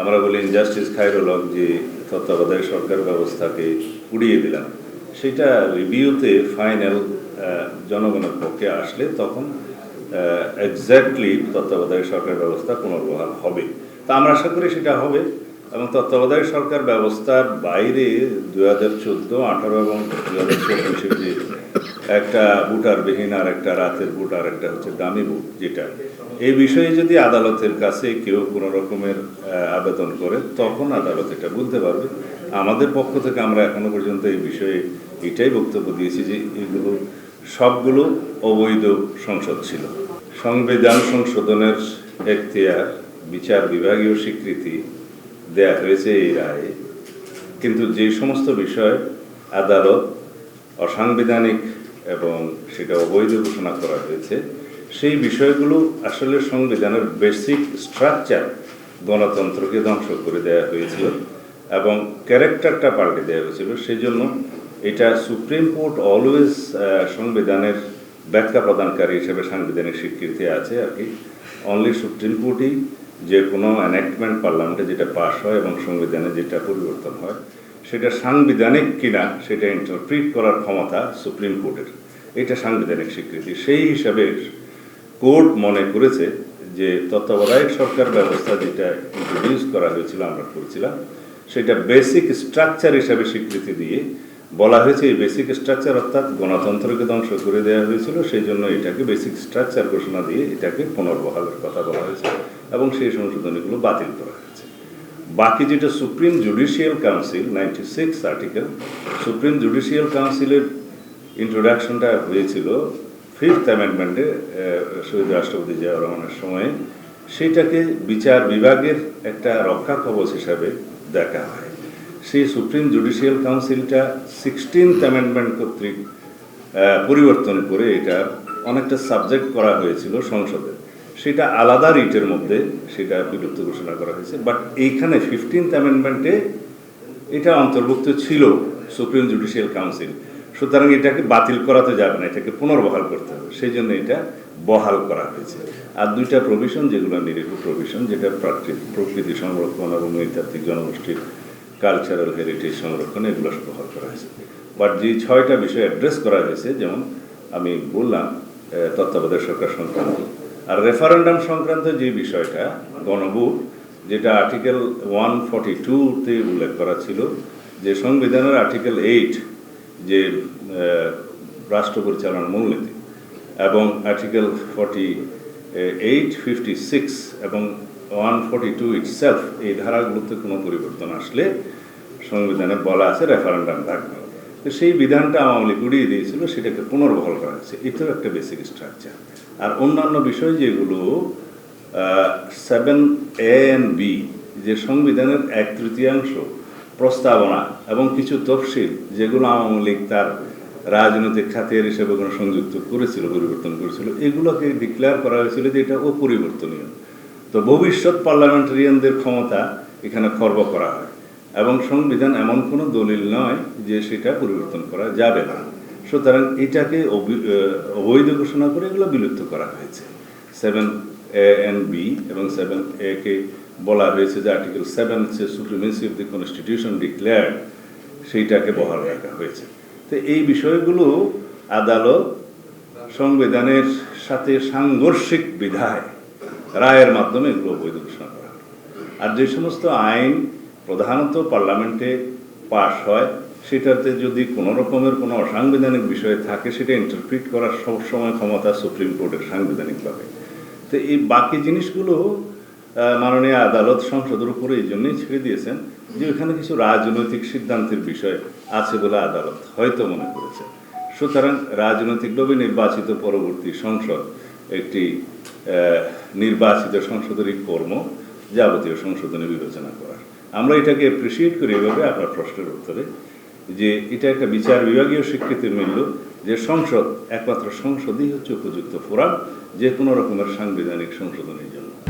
আমরা বলি ইনজাস্টিস খাইরোলগ যে তত্ত্বাবধায়ক সরকার ব্যবস্থাকে উড়িয়ে দিলাম, সেটা রিভিউতে ফাইনাল জনগণের পক্ষে আসলে তখন এক্স্যাক্টলি তত্ত্বাবধায়ক সরকার ব্যবস্থা পুনর্বহাল হবে। তা আমরা আশা করি সেটা হবে এবং তত্ত্বাবধায়ক সরকার ব্যবস্থার বাইরে দু হাজার চোদ্দ, আঠারো এবং দু হাজার চব্বিশের যে একটা বুটারবিহীন আর একটা রাতের বুট আর একটা হচ্ছে দামি বুট যেটা এই বিষয়ে যদি আদালতের কাছে কেউ কোনো রকমের আবেদন করে, তখন আদালত এটা বলতে পারবে। আমাদের পক্ষ থেকে আমরা এখনও পর্যন্ত এই বিষয়ে এটাই বক্তব্য দিয়েছি যে এগুলো সবগুলো অবৈধ সংসদ ছিল। সংবিধান সংশোধনের এখতিয়ার, বিচার বিভাগীয় স্বীকৃতি দেয়া হয়েছে এই রায়ে। কিন্তু যে সমস্ত বিষয় আদালত অসাংবিধানিক এবং সেটা অবৈধ ঘোষণা করা হয়েছে সেই বিষয়গুলো আসলে সংবিধানের বেসিক স্ট্রাকচার গণতন্ত্রকে ধ্বংস করে দেওয়া হয়েছিল এবং ক্যারেক্টারটা পাল্টে দেওয়া হয়েছিল। সেই জন্য এটা সুপ্রিম কোর্ট অলওয়েজ সংবিধানের ব্যাখ্যা প্রদানকারী হিসেবে সাংবিধানিক স্বীকৃতি আছে আর কি। অনলি সুপ্রিম কোর্টই যে কোনো অ্যানেক্টমেন্ট পার্লামেন্টে যেটা পাস হয় এবং সংবিধানে যেটা পরিবর্তন হয়, সেটা সাংবিধানিক কিনা সেটা ইন্টারপ্রিট করার ক্ষমতা সুপ্রিম কোর্টের এটা সাংবিধানিক স্বীকৃতি। সেই হিসাবে কোর্ট মনে করেছে যে তত্ত্বাবধায়ক সরকার ব্যবস্থা যেটা ইন্ট্রোডিউস করা হয়েছিল, আমরা করেছিলাম, সেটা বেসিক স্ট্রাকচার হিসাবে স্বীকৃতি দিয়ে বলা হয়েছে, এই বেসিক স্ট্রাকচার অর্থাৎ গণতন্ত্রকে ধ্বংস করে দেওয়া হয়েছিল, সেই জন্য এটাকে বেসিক স্ট্রাকচার ঘোষণা দিয়ে এটাকে পুনর্বহালের কথা বলা হয়েছে এবং সেই সংশোধনীগুলো বাতিল করা হয়েছে। বাকি যেটা supreme judicial council ninety six article supreme judicial কাউন্সিলের ইন্ট্রোডাকশনটা হয়েছিল ফিফথ অ্যামেন্ডমেন্টে শহীদ রাষ্ট্রপতি জিয়াউর রহমানের সময়ে সেটাকে বিচার বিভাগের একটা রক্ষা কবচ হিসাবে দেখা হয়। সেই সুপ্রিম জুডিশিয়াল কাউন্সিলটা সিক্সটিন্থ অ্যামেন্ডমেন্ট কর্তৃক পরিবর্তন করে এটা অনেকটা সাবজেক্ট করা হয়েছিল সংসদে। সেটা আলাদা রিটের মধ্যে সেটা বিলুপ্ত ঘোষণা করা হয়েছে বাট এইখানে ফিফটিন্থ অ্যামেন্ডমেন্টে এটা অন্তর্ভুক্ত ছিল সুপ্রিম জুডিশিয়াল কাউন্সিল সুতরাং এটাকে বাতিল করাতে যাবে না, এটাকে পুনর্বহাল করতে হবে। সেই জন্য এটা বহাল করা হয়েছে। আর দুইটা প্রভিশন যেগুলো নিরীহ প্রভিশন যেটা প্রাকৃতিক প্রকৃতি সংরক্ষণ এবং নৃতাত্ত্বিক জনগোষ্ঠীর কালচারাল হেরিটেজ সংরক্ষণ, এগুলো বহাল করা হয়েছে। বাট যে ছয়টা বিষয় অ্যাড্রেস করা হয়েছে, যেমন আমি বললাম তত্ত্বাবধায়ক সরকার সংক্রান্ত। আর রেফারেন্ডাম সংক্রান্ত যে বিষয়টা, গণভোট, যেটা আর্টিকেল ওয়ান ফর্টি টুতে উল্লেখ করা ছিল, যে সংবিধানের আর্টিকেল এইট যে রাষ্ট্র পরিচালনার মূলনীতি এবং article forty eight fifty six এবং ওয়ান ফর্টি টু ইটসেলফ এই ধারাগুলোতে কোনো পরিবর্তন আসলে সংবিধানে বলা আছে রেফারেন্ডাম থাকবে তো সেই বিধানটা আওয়ামী লীগ উড়িয়ে দিয়েছিল, সেটাকে পুনর্বহাল করা হয়েছে। এটাও একটা বেসিক স্ট্রাকচার আর অন্যান্য বিষয় যেগুলো সেভেন এ এন বি যে সংবিধানের এক তৃতীয়াংশ প্রস্তাবনা এবং কিছু তফসিল যেগুলো আওয়ামী লীগ তার রাজনৈতিক খাতের হিসেবে কোনো সংযুক্ত করেছিল, পরিবর্তন করেছিল, এগুলোকে ডিক্লেয়ার করা হয়েছিল যে এটা অপরিবর্তনীয়। তো ভবিষ্যৎ পার্লামেন্টারিয়ানদের ক্ষমতা এখানে খর্ব করা হয় এবং সংবিধান এমন কোনো দলিল নয় যে সেটা পরিবর্তন করা যাবে না। সুতরাং এটাকে অবি- অবৈধ ঘোষণা করে এগুলো বিলুপ্ত করা হয়েছে। সেভেন এ এন বি এবং সেভেন এ কে বলা হয়েছে যে আর্টিকেল সেভেন হচ্ছে supremacy of the constitution declared সেইটাকে বহাল রাখা হয়েছে। তো এই বিষয়গুলো আদালত সংবিধানের সাথে সাংঘর্ষিক বিধায় রায়ের মাধ্যমে এগুলো বৈধ ঘোষণা করা আর যে সমস্ত আইন প্রধানত পার্লামেন্টে পাশ হয়, সেটাতে যদি কোনো রকমের কোনো অসাংবিধানিক বিষয় থাকে, সেটা ইন্টারপ্রিট করার সবসময় ক্ষমতা সুপ্রিম কোর্টের সাংবিধানিকভাবে। তো এই বাকি জিনিসগুলো মাননীয় আদালত সংসদের উপরে এই জন্যই ছেড়ে দিয়েছেন যে ওখানে কিছু রাজনৈতিক সিদ্ধান্তের বিষয় আছে বলে আদালত হয়তো মনে করেছে। সুতরাং রাজনৈতিকভাবে নির্বাচিত পরবর্তী সংসদ একটি নির্বাচিত সংসদেরই কর্ম যাবতীয় সংশোধনী বিবেচনা করার। আমরা এটাকে অ্যাপ্রিসিয়েট করি এভাবে আপনার প্রশ্নের উত্তরে যে এটা একটা বিচার বিভাগীয় স্বীকৃতির মূল্য যে সংসদ একমাত্র সংসদই হচ্ছে উপযুক্ত ফোরাম যে কোনো রকমের সাংবিধানিক সংশোধনের জন্য।